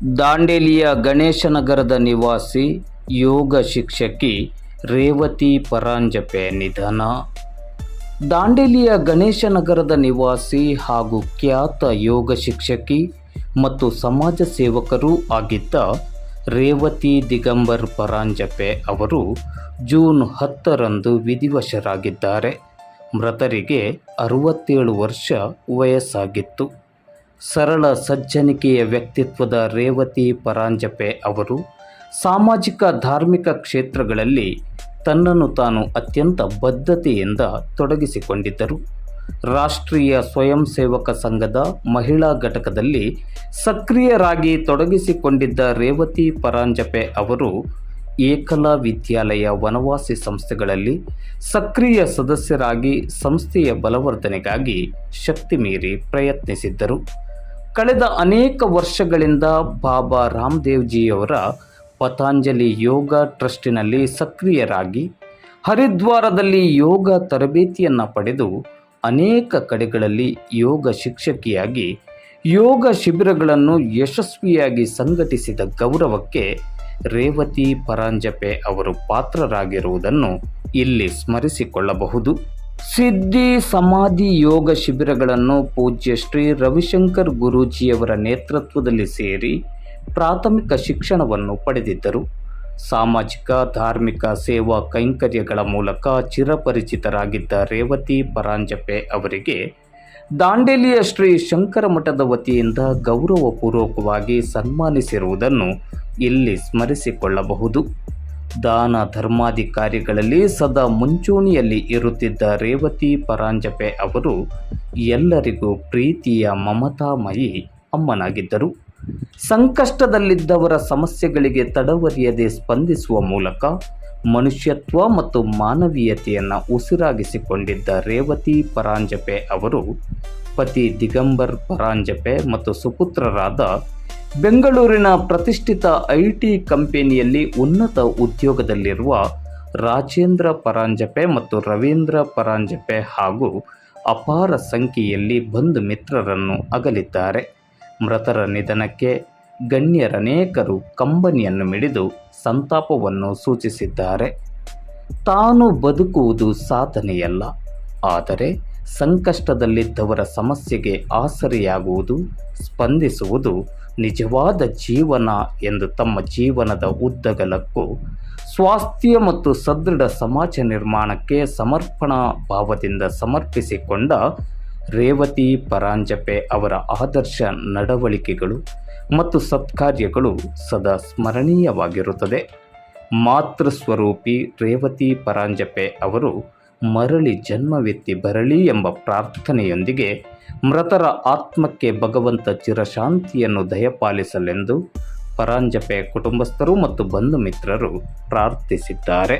ದಾಂಡೇಲಿಯ ಗಣೇಶನಗರದ ನಿವಾಸಿ ಯೋಗ ಶಿಕ್ಷಕಿ ರೇವತಿ ಪರಾಂಜಪೆ ನಿಧನ. ದಾಂಡೇಲಿಯ ಗಣೇಶನಗರದ ನಿವಾಸಿ ಹಾಗೂ ಖ್ಯಾತ ಯೋಗ ಶಿಕ್ಷಕಿ ಮತ್ತು ಸಮಾಜ ಸೇವಕರೂ ಆಗಿದ್ದ ರೇವತಿ ದಿಗಂಬರ್ ಪರಾಂಜಪೆ ಅವರು ಜೂನ್ ಹತ್ತರಂದು ವಿಧಿವಶರಾಗಿದ್ದಾರೆ. ಮೃತರಿಗೆ ಅರವತ್ತೇಳು ವರ್ಷ ವಯಸ್ಸಾಗಿತ್ತು. ಸರಳ ಸಜ್ಜನಿಕೆಯ ವ್ಯಕ್ತಿತ್ವದ ರೇವತಿ ಪರಾಂಜಪೆ ಅವರು ಸಾಮಾಜಿಕ ಧಾರ್ಮಿಕ ಕ್ಷೇತ್ರಗಳಲ್ಲಿ ತನ್ನನ್ನು ತಾನು ಅತ್ಯಂತ ಬದ್ಧತೆಯಿಂದ ತೊಡಗಿಸಿಕೊಂಡಿದ್ದರು. ರಾಷ್ಟ್ರೀಯ ಸ್ವಯಂ ಸೇವಕ ಸಂಘದ ಮಹಿಳಾ ಘಟಕದಲ್ಲಿ ಸಕ್ರಿಯರಾಗಿ ತೊಡಗಿಸಿಕೊಂಡಿದ್ದ ರೇವತಿ ಪರಾಂಜಪೆ ಅವರು ಏಕಲಾ ವಿದ್ಯಾಲಯ ವನವಾಸಿ ಸಂಸ್ಥೆಗಳಲ್ಲಿ ಸಕ್ರಿಯ ಸದಸ್ಯರಾಗಿ ಸಂಸ್ಥೆಯ ಬಲವರ್ಧನೆಗಾಗಿ ಶಕ್ತಿ ಮೀರಿ ಪ್ರಯತ್ನಿಸಿದ್ದರು. ಕಳೆದ ಅನೇಕ ವರ್ಷಗಳಿಂದ ಬಾಬಾ ರಾಮದೇವ್ಜಿಯವರ ಪತಾಂಜಲಿ ಯೋಗ ಟ್ರಸ್ಟಿನಲ್ಲಿ ಸಕ್ರಿಯರಾಗಿ ಹರಿದ್ವಾರದಲ್ಲಿ ಯೋಗ ತರಬೇತಿಯನ್ನು ಪಡೆದು ಅನೇಕ ಕಡೆಗಳಲ್ಲಿ ಯೋಗ ಶಿಕ್ಷಕಿಯಾಗಿ ಯೋಗ ಶಿಬಿರಗಳನ್ನು ಯಶಸ್ವಿಯಾಗಿ ಸಂಘಟಿಸಿದ ಗೌರವಕ್ಕೆ ರೇವತಿ ಪರಾಂಜಪೆ ಅವರು ಪಾತ್ರರಾಗಿರುವುದನ್ನು ಇಲ್ಲಿ ಸ್ಮರಿಸಿಕೊಳ್ಳಬಹುದು. ಸಿದ್ಧಿ ಸಮಾಧಿ ಯೋಗ ಶಿಬಿರಗಳನ್ನು ಪೂಜ್ಯ ಶ್ರೀ ರವಿಶಂಕರ್ ಗುರೂಜಿಯವರ ನೇತೃತ್ವದಲ್ಲಿ ಸೇರಿ ಪ್ರಾಥಮಿಕ ಶಿಕ್ಷಣವನ್ನು ಪಡೆದಿದ್ದರು. ಸಾಮಾಜಿಕ, ಧಾರ್ಮಿಕ ಸೇವಾ ಕೈಂಕರ್ಯಗಳ ಮೂಲಕ ಚಿರಪರಿಚಿತರಾಗಿದ್ದ ರೇವತಿ ಪರಾಂಜಪೆ ಅವರಿಗೆ ದಾಂಡೇಲಿಯ ಶ್ರೀ ಶಂಕರ ಮಠದ ವತಿಯಿಂದ ಗೌರವಪೂರ್ವಕವಾಗಿ ಸನ್ಮಾನಿಸಿರುವುದನ್ನು ಇಲ್ಲಿ ಸ್ಮರಿಸಿಕೊಳ್ಳಬಹುದು. ದಾನ ಧರ್ಮಾದಿ ಕಾರ್ಯಗಳಲ್ಲಿ ಸದಾ ಮುಂಚೂಣಿಯಲ್ಲಿ ಇರುತ್ತಿದ್ದ ರೇವತಿ ಪರಾಂಜಪೆ ಅವರು ಎಲ್ಲರಿಗೂ ಪ್ರೀತಿಯ ಮಮತಾಮಯಿ ಅಮ್ಮನಾಗಿದ್ದರು. ಸಂಕಷ್ಟದಲ್ಲಿದ್ದವರ ಸಮಸ್ಯೆಗಳಿಗೆ ತಡವರಿಯದೆ ಸ್ಪಂದಿಸುವ ಮೂಲಕ ಮನುಷ್ಯತ್ವ ಮತ್ತು ಮಾನವೀಯತೆಯನ್ನು ಉಸಿರಾಗಿಸಿಕೊಂಡಿದ್ದ ರೇವತಿ ಪರಾಂಜಪೆ ಅವರು ಪತಿ ದಿಗಂಬರ್ ಪರಾಂಜಪೆ ಮತ್ತು ಸುಪುತ್ರರಾದ ಬೆಂಗಳೂರಿನ ಪ್ರತಿಷ್ಠಿತ ಐ ಟಿ ಕಂಪನಿಯಲ್ಲಿ ಉನ್ನತ ಉದ್ಯೋಗದಲ್ಲಿರುವ ರಾಜೇಂದ್ರ ಪರಾಂಜಪೆ ಮತ್ತು ರವೀಂದ್ರ ಪರಾಂಜಪೆ ಹಾಗೂ ಅಪಾರ ಸಂಖ್ಯೆಯಲ್ಲಿ ಬಂಧು ಮಿತ್ರರನ್ನು ಅಗಲಿದ್ದಾರೆ. ಮೃತರ ನಿಧನಕ್ಕೆ ಗಣ್ಯರನೇಕರು ಕಂಬನಿಯನ್ನು ಮಿಡಿದು ಸಂತಾಪವನ್ನು ಸೂಚಿಸಿದ್ದಾರೆ. ತಾನು ಬದುಕುವುದು ಸಾಧನೆಯಲ್ಲ, ಆದರೆ ಸಂಕಷ್ಟದಲ್ಲಿದ್ದವರ ಸಮಸ್ಯೆಗೆ ಆಸರೆಯಾಗುವುದು, ಸ್ಪಂದಿಸುವುದು ನಿಜವಾದ ಜೀವನ ಎಂದು ತಮ್ಮ ಜೀವನದ ಉದ್ದಗಲಕ್ಕೂ ಸ್ವಾಸ್ಥ್ಯ ಮತ್ತು ಸದೃಢ ಸಮಾಜ ನಿರ್ಮಾಣಕ್ಕೆ ಸಮರ್ಪಣಾ ಭಾವದಿಂದ ಸಮರ್ಪಿಸಿಕೊಂಡ ರೇವತಿ, ಪರಾಂಜಪೆ ಅವರ ಆದರ್ಶ ನಡವಳಿಕೆಗಳು ಮತ್ತು ಸತ್ಕಾರ್ಯಗಳು ಸದಾ ಸ್ಮರಣೀಯವಾಗಿರುತ್ತದೆ. ಮಾತೃಸ್ವರೂಪಿ ರೇವತಿ, ಪರಾಂಜಪೆ ಅವರು ಮರಳಿ ಜನ್ಮವೆತ್ತಿ ಬರಲಿ ಎಂಬ ಪ್ರಾರ್ಥನೆಯೊಂದಿಗೆ ಮೃತರ ಆತ್ಮಕ್ಕೆ ಭಗವಂತ ಚಿರಶಾಂತಿಯನ್ನು ದಯಪಾಲಿಸಲೆಂದು ಪರಾಂಜಪೆಯ ಕುಟುಂಬಸ್ಥರು ಮತ್ತು ಬಂಧು ಮಿತ್ರರು ಪ್ರಾರ್ಥಿಸಿದ್ದಾರೆ.